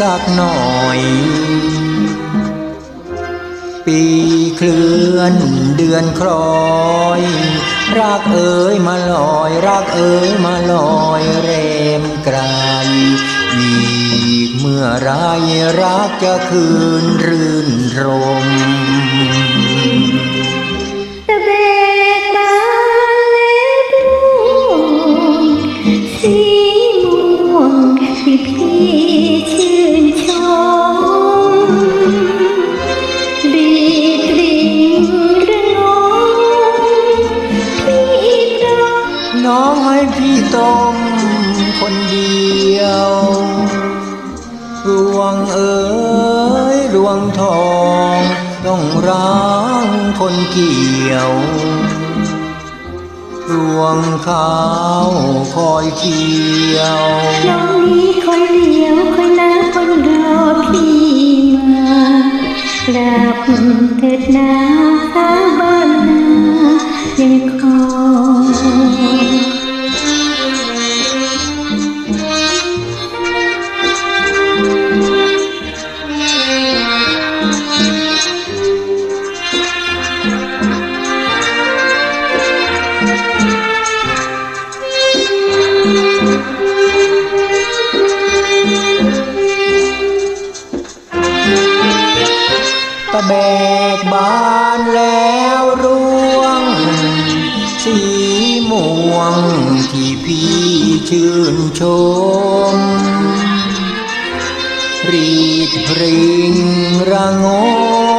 สักหน่อย ปีเคลื่อนเดือนคล้อยรักเอ๋ยมาลอยรักเอ๋ยมาลอยเรมไกลอีกเมื่อไรรักจะคืนรื่นรม ให้พี่ต้มคนเดียวรวงเอ๋ยรวงทองต้องร้างคนเกี่ยวรวงข้าวคอยเกี่ยวยังนี้คอยเดียวคอย แบกบานแล้วร่วง สีม่วงที่พี่ชื่นชม รีดริงระงม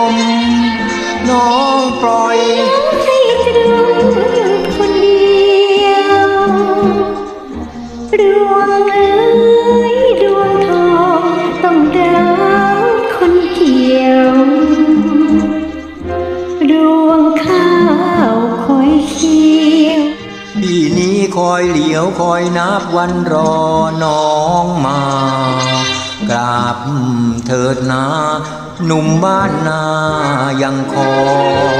คอยเหลียวคอยนับวันรอน้องมา กราบเถิดนาหนุ่มบ้านนายังคอย